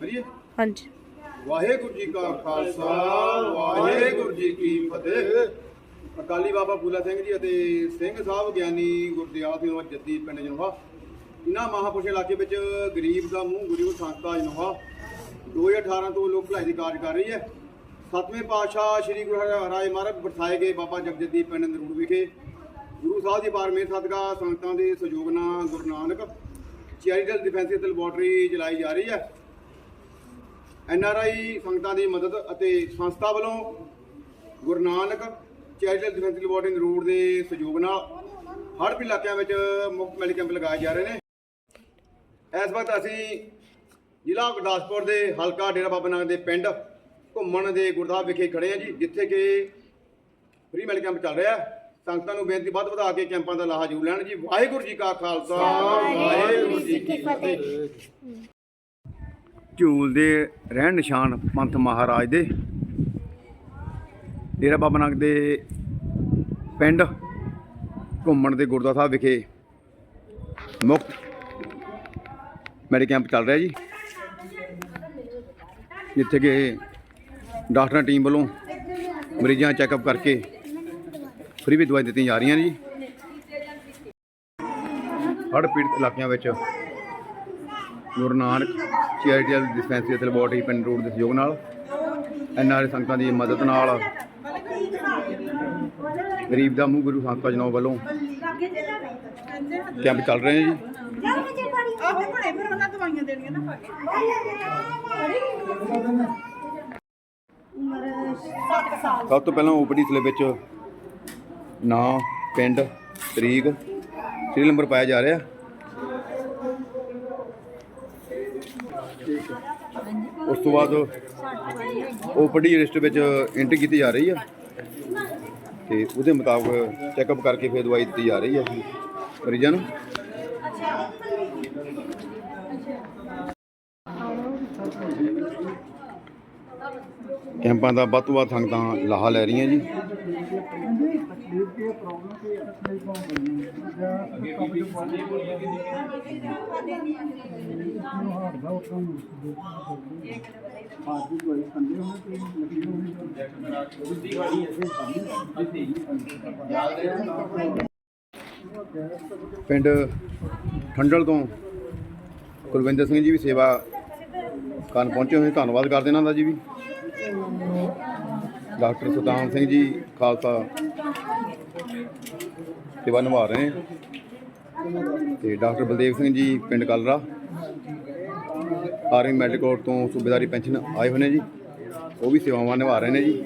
ਕਰੀਏ? ਹਾਂਜੀ। ਵਾਹਿਗੁਰੂ ਜੀ ਕਾ ਖਾਲਸਾ ਵਾਹਿਗੁਰੂ ਜੀ ਕੀ ਫਤਿਹ। ਅਕਾਲੀ ਬਾਬਾ ਫੂਲਾ ਸਿੰਘ ਜੀ ਅਤੇ ਸਿੰਘ ਸਾਹਿਬ ਗਿਆਨੀ ਗੁਰਦਿਆਲ ਸਿੰਘ ਜੱਦੀ ਪਿੰਡ ਜਨਵਾ ਇਹਨਾਂ ਮਹਾਪੁਰਸ਼ ਇਲਾਕੇ ਵਿੱਚ ਗਰੀਬ ਦਾ ਮੂੰਹ ਗੁਰੂ ਸੰਸਥਾ ਜਨਵਾ 2018 ਤੋਂ ਲੋਕ ਭਲਾਈ ਦੀ ਕਾਰਜ ਕਰ ਰਹੀ ਹੈ। ਸਤਵੇਂ ਪਾਤਸ਼ਾਹ ਸ੍ਰੀ ਗੁਰੂ ਹਰਿਰਾਏ ਮਹਾਰਾਜ ਬਰਸਾਏ ਗਏ ਬਾਬਾ ਜਗਜੱਦੀ ਪਿੰਡ ਨਰੂੜ ਵਿਖੇ। ਗੁਰੂ ਸਾਹਿਬ ਦੀ ਬਾਰਮੇਰ ਸਦਕਾ ਸੰਗਤਾਂ ਦੇ ਸਹਿਯੋਗ ਨਾਲ Guru Nanak charitable defensive laboratory ਚਲਾਈ ਜਾ ਰਹੀ ਹੈ। ਐਨ ਆਰ ਆਈ ਸੰਗਤਾਂ ਦੀ ਮਦਦ ਅਤੇ ਸੰਸਥਾ ਵੱਲੋਂ Guru Nanak charitable defence laboratory road ਦੇ ਸਹਿਯੋਗ ਨਾਲ ਹੜ੍ਹ ਪੀੜਤ ਇਲਾਕਿਆਂ ਵਿੱਚ ਮੁਫਤ ਮੈਡੀਕਲ ਕੈਂਪ ਲਗਾਏ ਜਾ ਰਹੇ ਨੇ। ਇਸ ਵਕਤ ਅਸੀਂ ਜ਼ਿਲ੍ਹਾ ਗੁਰਦਾਸਪੁਰ ਦੇ ਹਲਕਾ ਡੇਰਾ ਬਾਬਾ ਨਾਨਕ ਦੇ ਪਿੰਡ ਘੁੰਮਣ ਦੇ ਗੁਰਦਾਸ ਵਿਖੇ ਖੜੇ ਹਾਂ ਜੀ ਜਿੱਥੇ ਕਿ ਫ੍ਰੀ ਮੈਡੀਕਲ ਕੈਂਪ ਚੱਲ ਰਿਹਾ ਹੈ। ਸੰਗਤਾਂ ਨੂੰ ਬੇਨਤੀ ਵੱਧ ਵਧਾ ਕੇ ਕੈਂਪਾਂ ਦਾ ਲਾਹਾ ਜ਼ਰੂਰ ਲੈਣ ਜੀ। ਵਾਹਿਗੁਰੂ ਜੀ ਕਾ ਖਾਲਸਾ ਵਾਹਿਗੁਰੂ ਜੀ ਕੀ ਫਤਿਹ। ਝੂਲ ਦੇ ਰਹਿਣ ਨਿਸ਼ਾਨ ਪੰਥ ਮਹਾਰਾਜ ਦੇ। ਡੇਰਾ ਬਾਬਾ ਨਾਨਕ ਦੇ ਪਿੰਡ ਘੁੰਮਣ ਦੇ ਗੁਰਦੁਆਰਾ ਸਾਹਿਬ ਵਿਖੇ ਮੁਕਤ ਮੈਡੀ ਕੈਂਪ ਚੱਲ ਰਿਹਾ ਜੀ। ਜਿੱਥੇ ਕਿ ਡਾਕਟਰਾਂ ਟੀਮ ਵੱਲੋਂ ਮਰੀਜ਼ਾਂ ਚੈੱਕਅਪ ਕਰਕੇ ਫ੍ਰੀ ਵੀ ਦਵਾਈ ਦਿੱਤੀਆਂ ਜਾ ਰਹੀਆਂ ਨੇ ਜੀ। ਹੜ੍ਹ ਪੀੜਤ ਇਲਾਕਿਆਂ ਵਿੱਚ ਗੁਰੂ ਨਾਨਕ ਚੈਰੀਟੇਬਲ ਡਿਸਪੈਂਸਰੀ ਅਤੇ ਲੈਬੋਰਟਰੀ ਪਿੰਡ ਰੋਡ ਦੇ ਸਹਿਯੋਗ ਨਾਲ ਐਨਆਰਏ ਸੰਗਤਾਂ ਦੀ ਮਦਦ ਨਾਲ ਗਰੀਬ ਦਾ ਮੂੰਹ ਗੁਰੂ ਸੰਸਥਾ ਜਨੋ ਵੱਲੋਂ ਕੈਂਪ ਚੱਲ ਰਹੇ ਨੇ ਜੀ। ਆਹੋ ਬੜੇ ਫਿਰ ਉਹਨਾਂ ਦਵਾਈਆਂ ਦੇਣੀਆਂ ਨਾ ਸਭ ਤੋਂ ਪਹਿਲਾਂ ਓਪੀਡੀ ਸਲੇ ਵਿੱਚ ਨਾਂ, ਪਿੰਡ, ਤਰੀਕ ਸੀਰੀਅਲ ਨੰਬਰ ਪਾਇਆ ਜਾ ਰਿਹਾ। ਉਸ ਤੋਂ ਬਾਅਦ ਉਹ ਓਪੀਡੀ ਲਿਸਟ ਵਿੱਚ ਐਂਟਰੀ ਕੀਤੀ ਜਾ ਰਹੀ ਹੈ ਤੇ ਉਹਦੇ ਮੁਤਾਬਕ ਚੈੱਕਅਪ ਕਰਕੇ ਫਿਰ ਦਵਾਈ ਦਿੱਤੀ ਜਾ ਰਹੀ ਹੈ ਮਰੀਜ਼ਾਂ ਨੂੰ। ਕੈਂਪਾਂ ਦਾ ਵੱਧ ਤੋਂ ਵੱਧ ਸੰਗਤਾਂ ਲਾਹਾ ਲੈ ਰਹੀਆਂ ਜੀ। ਪਿੰਡ ਠੰਡਲ ਤੋਂ ਕੁਲਵਿੰਦਰ ਸਿੰਘ ਜੀ ਵੀ ਸੇਵਾ ਕਰਨ ਪਹੁੰਚੇ ਹੋਏ ਧੰਨਵਾਦ ਕਰਦੇ ਇਹਨਾਂ ਦਾ ਜੀ ਵੀ। ਡਾਕਟਰ ਸੁਤਾਨ ਸਿੰਘ ਜੀ, ਖਾਲਸਾ ਸੇਵਾ ਨਿਭਾ ਰਹੇ ਨੇ ਤੇ ਡਾਕਟਰ ਬਲਦੇਵ ਸਿੰਘ ਜੀ, ਪਿੰਡ ਕਲਰਾ। ਆਰਮੀ ਮੈਡੀਕਲ ਤੋਂ ਸੂਬੇਦਾਰੀ ਪੈਨਸ਼ਨ ਆਏ ਹੋਏ ਨੇ ਜੀ। ਉਹ ਵੀ ਸੇਵਾਵਾਂ ਨਿਭਾ ਰਹੇ ਨੇ ਜੀ।